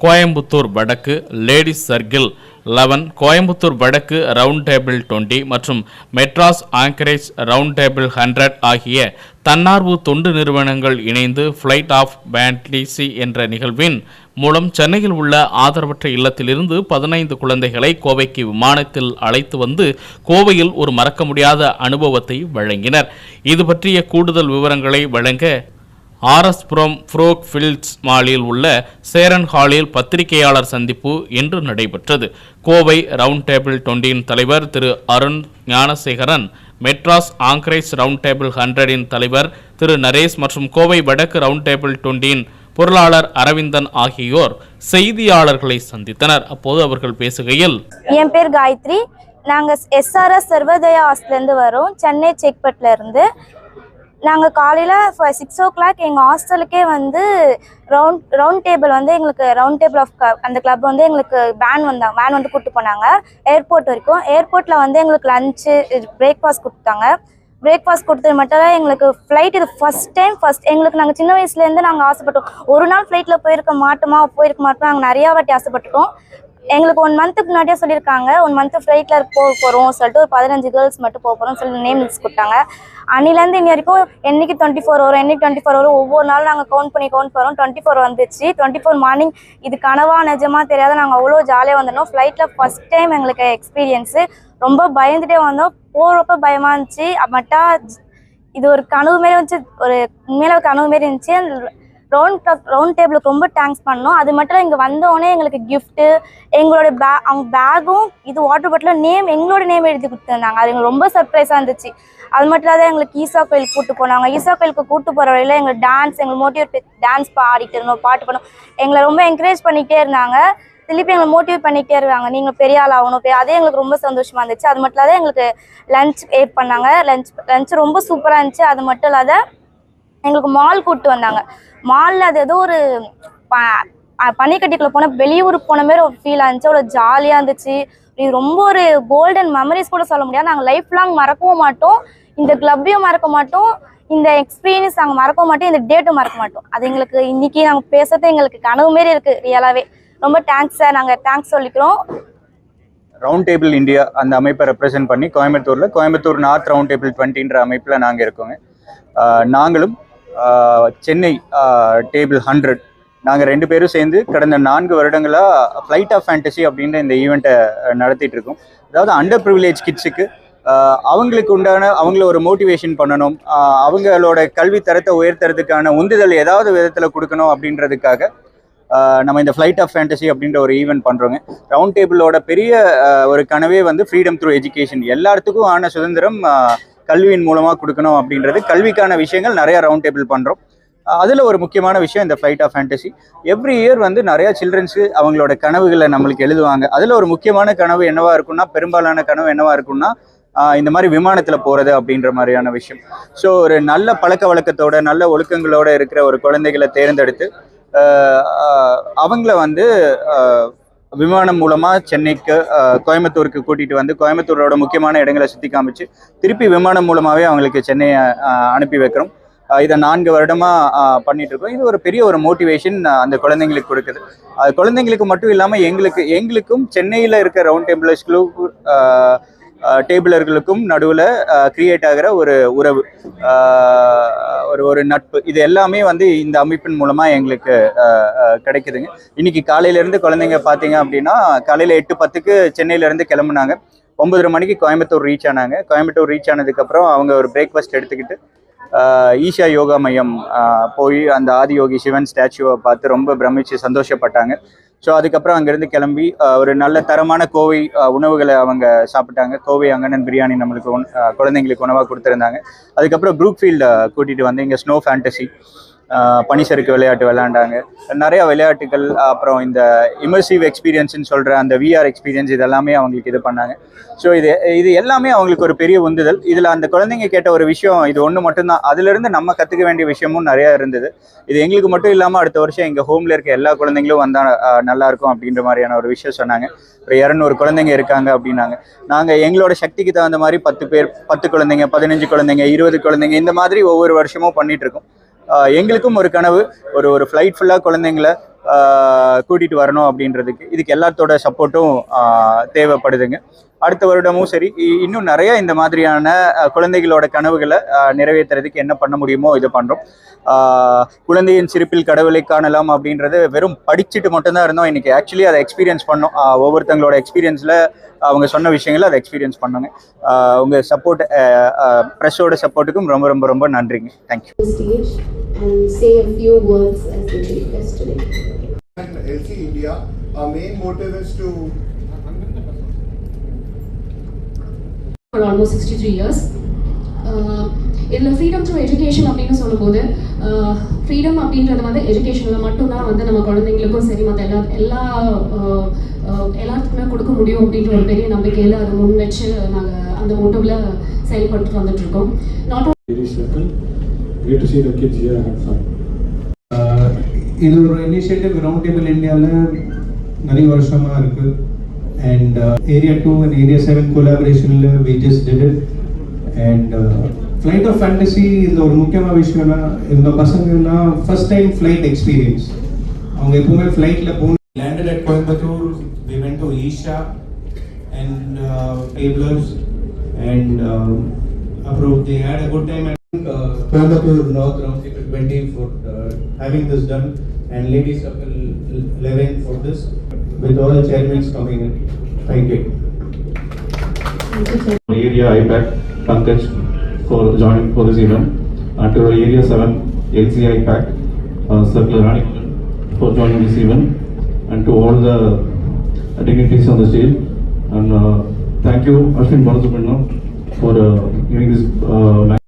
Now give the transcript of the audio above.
கோயம்புத்தூர் வடக்கு ladies circle eleven Coimbatore வடக்கு round table twenty மற்றும் Madras anchorage round table hundred ஆகிய தன்னார்வ தொண்டு நிறுவனங்கள் இணைந்து ஃப்ளைட் ஆஃப் பேண்ட்லிசி என்ற நிகழ்வின் மூலம் சென்னையில் உள்ள ஆதரவற்ற இல்லத்திலிருந்து பதினைந்து குழந்தைகளை கோவைக்கு விமானத்தில் அழைத்து வந்து கோவையில் ஒரு மறக்க முடியாத அனுபவத்தை வழங்கினர். இது பற்றிய கூடுதல் விவரங்களை வழங்க ஆர்எஸ்புரம் ஃப்ரோக் ஃபீல்ட்ஸ் மாலில் உள்ள சேரன் ஹாலில் பத்திரிகையாளர் சந்திப்பு இன்று நடைபெற்றது. கோவை ரவுண்ட் டேபிள் டொண்டியின் தலைவர் Thiru Arun Gnanasekaran Madras anchorage round table ஹண்ட்ரடின் தலைவர் திரு நரேஷ் மற்றும் கோவை வடக்கு ரவுண்ட் டேபிள் டொண்டியின் பொருளாளர் அரவிந்தன் ஆகியோர் செய்தியாளர்களை சந்தித்தனர். அப்போது அவர்கள் பேசுகையில் என் பேர் காயத்ரி. நாங்கள் எஸ்ஆர்எஸ் சர்வோதயா ஹாஸ்டல்லேருந்து வரோம். சென்னை செக்பட்டில் இருந்து. நாங்கள் காலையில் சிக்ஸ் ஓ கிளாக் எங்கள் ஹாஸ்டலுக்கே வந்து ரவுண்ட் ரவுண்ட் டேபிள் வந்து எங்களுக்கு ரவுண்ட் டேபிள் ஆஃப் அந்த கிளப் வந்து எங்களுக்கு வேன் வந்தாங்க வேன் வந்து கூப்பிட்டு போனாங்க. ஏர்போர்ட் வரைக்கும். ஏர்போர்ட்டில் வந்து எங்களுக்கு லஞ்சு பிரேக்ஃபாஸ்ட் கொடுத்தாங்க. பிரேக்ஃபாஸ்ட் கொடுத்தது மட்டும் இல்லை எங்களுக்கு ஃப்ளைட் இது ஃபஸ்ட் டைம் ஃபஸ்ட் எங்களுக்கு நாங்கள் சின்ன வயசுலேருந்து நாங்கள் ஆசைப்பட்டோம். ஒரு நாள் ஃப்ளைட்டில் போயிருக்க மாட்டோமா? போயிருக்க மாட்டோம்? நாங்கள் நிறையா வாட்டி ஆசைப்பட்டுட்டோம். எங்களுக்கு ஒன் மந்த்துக்கு முன்னாடியே சொல்லியிருக்காங்க. ஒன் மந்த் ஃப்ளைட்டில் போக போகிறோம் சொல்லிட்டு ஒரு பதினஞ்சு கேர்ள்ஸ் மட்டும் போக போகிறோம்னு சொல்லி நேம் லிஸ்ட் கொடுத்தாங்க. அன்னிலேருந்து இன்னி வரைக்கும் என்னைக்கு டுவெண்ட்டி ஃபோர் வரும் என்னைக்கு டுவெண்ட்டி ஃபோர் வரும் ஒவ்வொரு நாள் நாங்கள் கவுண்ட் பண்ணி கவுண்ட் போகிறோம் டுவெண்ட்டி ஃபோர் வந்துச்சு. டுவெண்ட்டி ஃபோர் மார்னிங் இது கனவா நிஜமா தெரியாத நாங்கள் அவ்வளோ ஜாலியாக வந்துடணும் ஃப்ளைட்டில் ஃபஸ்ட் டைம் எங்களுக்கு எக்ஸ்பீரியன்ஸு ரொம்ப பயந்துட்டே வந்தோம். போகிறப்ப பயமாக இருந்துச்சு. மட்டா இது ஒரு கனவு மாரி இருந்துச்சு. ஒரு உண்மையில ஒரு கனவு மாரி இருந்துச்சு. ரவுண்ட் ரவுண்ட் டேபிளுக்கு ரொம்ப தேங்க்ஸ் பண்ணோம். அது மட்டும் இல்லை இங்கே வந்தோடனே எங்களுக்கு கிஃப்ட்டு எங்களோட பே அவங்க பேகும் இது வாட்டர் பாட்டிலும் நேம் எங்களோட நேம் எழுதி கொடுத்துருந்தாங்க. அது எங்களுக்கு ரொம்ப சர்ப்ரைஸாக இருந்துச்சு. அது மட்டும் இல்லாத எங்களுக்கு ஈசா கோயிலுக்கு கூட்டு போனாங்க. ஈசா கோயிலுக்கு கூட்டு போகிற வழியில் எங்களுக்கு டான்ஸ் எங்களுக்கு மோட்டிவேட் டான்ஸ் பாடிட்டு இருந்தோம் பாட்டு பண்ணோம் எங்களை ரொம்ப என்கரேஜ் பண்ணிக்கிட்டே இருந்தாங்க. திருப்பி எங்களை மோட்டிவேட் பண்ணிக்கிட்டே இருக்காங்க நீங்கள் பெரிய ஆள் ஆகணும். அதே எங்களுக்கு ரொம்ப சந்தோஷமாக இருந்துச்சு. அது மட்டும் இல்லாத எங்களுக்கு லஞ்ச் ஏட் பண்ணாங்க. லஞ்ச் லஞ்ச் ரொம்ப சூப்பராக இருந்துச்சு. அது மட்டும் இல்லாத எங்களுக்கு மால் கூப்பிட்டு வந்தாங்க. மாலில் அது ஏதோ ஒரு ப- அ- போன வெளியூர் போன மாதிரி ஒரு ஃபீல் இருந்துச்சு. அவ்வளோ ஜாலியாக இருந்துச்சு. இது ரொம்ப ஒரு கோல்டன் மெமரிஸ் கூட சொல்ல முடியாது. நாங்கள் லைஃப் லாங் மறக்கவும் மாட்டோம். இந்த கிளப்பையும் மறக்க மாட்டோம். இந்த எக்ஸ்பீரியன்ஸ் நாங்கள் மறக்க மாட்டோம். இந்த டேட்டும் மறக்க மாட்டோம். அது எங்களுக்கு இன்னைக்கு நாங்கள் பேசுறது எங்களுக்கு கனவு மாரி இருக்குது ரியலாகவே ரொம்ப தேங்க்ஸ் சார் நாங்கள் தேங்க்ஸ் சொல்லிக்கிறோம். ரவுண்ட் டேபிள் இந்தியா அந்த அமைப்பை ரெப்ரசென்ட் பண்ணி கோயம்புத்தூரில் கோயம்புத்தூர் நார்த் ரவுண்ட் டேபிள் டுவெண்ட்டின்ற அமைப்பில் நாங்கள் இருக்கோங்க. நாங்களும் சென்னை டேபிள் ஹண்ட்ரட். நாங்கள் ரெண்டு பேரும் சேர்ந்து கடந்த நான்கு வருடங்களாக ஃப்ளைட் ஆஃப் ஃபேண்டசி அப்படின்ற இந்த ஈவெண்ட்டை நடத்திட்டு இருக்கோம். அதாவது அண்டர் ப்ரிவிலேஜ் கிட்ஸுக்கு அவங்களுக்கு உண்டான அவங்கள ஒரு மோட்டிவேஷன் பண்ணணும். அவங்களோட கல்வி தரத்தை உயர்த்துறதுக்கான உந்துதல் ஏதாவது விதத்தில் கொடுக்கணும் அப்படின்றதுக்காக நம்ம இந்த ஃப்ளைட் ஆஃப் ஃபேண்டசி அப்படின்ற ஒரு ஈவெண்ட் பண்ணுறோங்க ரவுண்ட் டேபிளோட பெரிய ஒரு கனவே வந்து ஃப்ரீடம் த்ரூ எஜுகேஷன் எல்லாத்துக்கும் ஆன சுதந்திரம் கல்வியின் மூலமாக கொடுக்கணும் அப்படின்றது கல்விக்கான விஷயங்கள் நிறைய ரவுண்ட் டேபிள் பண்ணுறோம் அதில் ஒரு முக்கியமான விஷயம் இந்த flight of fantasy every year வந்து நிறையா சில்ட்ரன்ஸு அவங்களோட கனவுகளை நம்மளுக்கு எழுதுவாங்க. அதில் ஒரு முக்கியமான கனவு என்னவா இருக்கும்னா பெரும்பாலான கனவு என்னவா இருக்கும்னா இந்த மாதிரி விமானத்தில் போகிறது அப்படின்ற மாதிரியான விஷயம். ஸோ ஒரு நல்ல பழக்க வழக்கத்தோட நல்ல ஒழுக்கங்களோட இருக்கிற ஒரு குழந்தைகளை தேர்ந்தெடுத்து அவங்கள வந்து விமானம் மூலமாக சென்னைக்கு கோயம்புத்தூருக்கு கூட்டிகிட்டு வந்து கோயம்புத்தூரோட முக்கியமான இடங்களை சுற்றி காமிச்சு திருப்பி விமானம் மூலமாகவே அவங்களுக்கு சென்னையை அனுப்பி வைக்கிறோம். இதை நான்கு வருடமாக பண்ணிட்டு இருக்கோம். இது ஒரு பெரிய ஒரு மோட்டிவேஷன் அந்த குழந்தைங்களுக்கு கொடுக்குது. அது குழந்தைங்களுக்கு மட்டும் இல்லாமல் எங்களுக்கு எங்களுக்கும் சென்னையில் இருக்க ரவுண்ட் டேபிளர்ஸ்களும் டேபிளர்களுக்கும் நடுவில் கிரியேட் ஆகிற ஒரு உறவு ஒரு ஒரு நட்பு. இது எல்லாமே வந்து இந்த அமைப்பின் மூலமாக எங்களுக்கு கிடைக்குதுங்க. இன்னைக்கு காலையிலேருந்து குழந்தைங்க பார்த்தீங்க அப்படின்னா காலையில் எட்டு பத்துக்கு சென்னையிலேருந்து கிளம்புனாங்க. ஒன்பதரை மணிக்கு கோயம்புத்தூர் ரீச் ஆனாங்க. கோயம்புத்தூர் ரீச் ஆனதுக்கப்புறம் அவங்க ஒரு பிரேக்ஃபாஸ்ட் எடுத்துக்கிட்டு ஈஷா யோகா மையம் போய் அந்த ஆதியோகி சிவன் ஸ்டாச்சுவை பார்த்து ரொம்ப பிரமிச்சு சந்தோஷப்பட்டாங்க. ஸோ அதுக்கப்புறம் அங்கேருந்து கிளம்பி ஒரு நல்ல தரமான கோவை உணவுகளை அவங்க சாப்பிட்டாங்க. கோவை அங்கனன் பிரியாணி நம்மளுக்கு குழந்தைங்களுக்கு உணவாக கொடுத்துருந்தாங்க. அதுக்கப்புறம் ப்ரூக்ஃபீல்டு கூட்டிகிட்டு வந்து இங்கே ஸ்னோ ஃபேண்டசி பனிசறுக்கு விளையாட்டு விளையாண்டாங்க நிறைய விளையாட்டுகள் அப்புறம் இந்த இமர்சிவ் எக்ஸ்பீரியன்ஸ்னு சொல்கிற அந்த விஆர் எக்ஸ்பீரியன்ஸ் இதெல்லாமே அவங்களுக்கு இது பண்ணாங்க. ஸோ இது இது எல்லாமே அவங்களுக்கு ஒரு பெரிய உந்துதல். இதில் அந்த குழந்தைங்க கேட்ட ஒரு விஷயம் இது ஒன்று மட்டும்தான். அதுலேருந்து நம்ம கற்றுக்க வேண்டிய விஷயமும் நிறையா இருந்தது. இது எங்களுக்கு மட்டும் இல்லாமல் அடுத்த வருஷம் எங்கள் ஹோமில் இருக்க எல்லா குழந்தைங்களும் வந்தால் நல்லாயிருக்கும் அப்படின்ற மாதிரியான ஒரு விஷயம் சொன்னாங்க. ஒரு இரநூறு குழந்தைங்க இருக்காங்க அப்படின்னாங்க. நாங்கள் எங்களோட சக்திக்கு தகுந்த மாதிரி பத்து பேர் பத்து குழந்தைங்க பதினஞ்சு குழந்தைங்க இருபது குழந்தைங்க இந்த மாதிரி ஒவ்வொரு வருஷமும் பண்ணிகிட்ருக்கோம் எங்களுக்கும் ஒரு கனவு ஒரு ஒரு ஃப்ளைட் ஃபுல்லாக குழந்தைங்கள கூட்டிகிட்டு வரணும் அப்படின்றதுக்கு. இதுக்கு எல்லாத்தோட சப்போர்ட்டும் தேவைப்படுதுங்க. அடுத்த வருடமும் சரி இ- இன்னும் நிறைய இந்த மாதிரியான குழந்தைகளோட கனவுகளை நிறைவேற்றுறதுக்கு என்ன பண்ண முடியுமோ இது பண்ணுறோம் குழந்தையின் சிரிப்பில் கடவுளை காணலாம் அப்படின்றது வெறும் படிச்சுட்டு மட்டும்தான் இருந்தோம். இன்னைக்கு ஆக்சுவலி அதை எக்ஸ்பீரியன்ஸ் பண்ணோம். ஒவ்வொருத்தங்களோட எக்ஸ்பீரியன்ஸில் அவங்க சொன்ன விஷயங்களை அதை எக்ஸ்பீரியன்ஸ் பண்ணோங்க. அஹ், உங்க சப்போர்ட் ப்ரெஸ்ஸோட சப்போர்ட்டுக்கும் ரொம்ப ரொம்ப ரொம்ப நன்றிங்க. Thank you stage and say a few words as the chief guest today. And LC India, our main motive is to for almost 63 years. Uh, இதில் ஃப்ரீடம் த்ரூ எஜுகேஷன் அப்படின்னு சொல்லும்போது ஃப்ரீடம் அப்படின்றது வந்து எஜுகேஷனில் மட்டும்தான் வந்து நம்ம குழந்தைங்களுக்கும் சரி மற்ற எல்லா எல்லா uh, uh, எல்லாத்துக்குமே கொடுக்க முடியும் அப்படின்ற ஒரு பெரிய நம்பிக்கையில் அதை முன் வச்சு நாங்கள் அந்த மோட்டிவில் செயல்பட்டு வந்துட்டு இருக்கோம் not Very circle. Great to see the kids here have fun. Ah இது ஒரு இனிஷியேட்டிவ் ரவுண்ட் டேபிள் இந்தியாவில் நிறைய வருஷமாக இருக்குது And area two and area seven கொலாபரேஷனில் we just did it and flight of fantasy இதில் ஒரு முக்கியமான விஷயம்னா இந்த பசங்கள்லாம் ஃபர்ஸ்ட் டைம் ஃப்ளைட் எக்ஸ்பீரியன்ஸ் அவங்க எப்பவுமே ஃப்ளைட்டில் போகணும் landed at Coimbatore, we went to Isha and uh, tablers and um, approved. They had a good time at uh, Coimbatore North Round Table 20 for uh, having this done and Ladies Circle 11 for this with all the chairmen coming in. Thank you. area IPAC Pankaj for joining for this event and to area 7 LC IPAC uh, Circle Rani for joining this event and to all the dignitaries on the stage and uh, thank you Ashwin Balasubrahmanyam for uh, giving this uh,